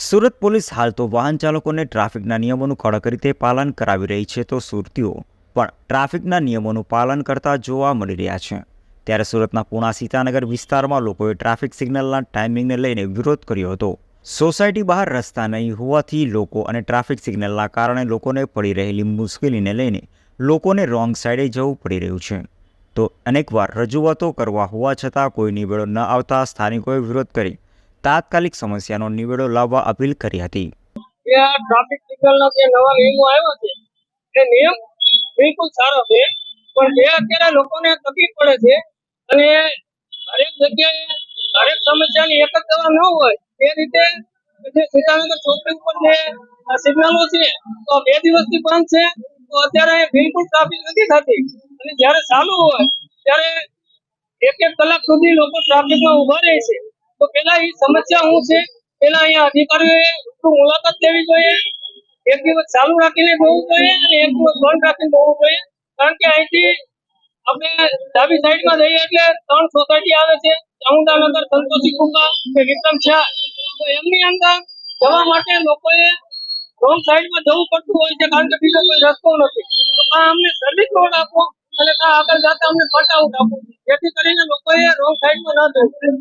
Surat police હાલ તો વાહન ચાલકોને ટ્રાફિકના નિયમોનું કડક રીતે પાલન કરાવી રહી છે તો સુરતીઓ પણ ટ્રાફિકના નિયમોનું પાલન કરતા જોવા મળી રહ્યા છે. ત્યારે સુરતના પુણા સીતાનગર વિસ્તારમાં લોકોએ ટ્રાફિક સિગ્નલના ટાઈમિંગને લઈને વિરોધ કર્યો હતો. સોસાયટી બહાર રસ્તા નહીં હોવાથી લોકો અને ટ્રાફિક સિગ્નલના કારણે લોકોને પડી રહેલી મુશ્કેલીને લઈને લોકોને રોંગ સાઈડે જવું પડી રહ્યું છે. તો અનેકવાર રજૂઆતો કરવા હોવા છતાં કોઈ નિવેડો ન આવતા સ્થાનિકોએ વિરોધ કરી તાત્કાલિક સમસ્યાનો નિવેડો લાવવા અપીલ કરી હતી. ટ્રાફિક સિગ્નલના જે નવા નિયમો આવ્યો છે, એ નિયમ બિલકુલ સારો છે, પણ જે અત્યારે લોકોને તકલીફ પડે છે અને હરેક જગ્યાએ હરેક સમસ્યાની એક જ દવા ન હોય, એ રીતે જે સીતાનગર ચોકડી ઉપર જે સિગ્નલો છે, તો બે દિવસથી બંધ છે, તો અત્યારે બિલકુલ ટ્રાફિક નથી થતી. અને જ્યારે ચાલુ હોય, ત્યારે એક એક કલાક સુધી લોકો ટ્રાફિકમાં ઊભા રહે છે. તો પેલા એ સમસ્યા શું છે? પેલા અહીંયા અધિકારીઓએ મુલાકાત લેવી જોઈએ, એક દિવસ ચાલુ રાખીને જોવું જોઈએ અને એક દિવસ બંધ રાખીને જોવું જોઈએ. કારણ કે અહીંથી આપણે ડાબી સાઈડમાં જઈએ એટલે ત્રણ સોસાયટી આવે છે, ચામુંડાનગર, સંતોષી કુંડા કે એમની અંદર જવા માટે લોકોએ રોંગ સાઈડમાં જવું પડતું હોય છે, કારણ કે બીજો કોઈ રસ્તો નથી. તો આ અમને સર્વિસ રોડ આપો અને આ આગળ જતા અમને કટ આઉટ આપો. જેથી કરીને લોકોએ રોંગ સાઈડમાં ન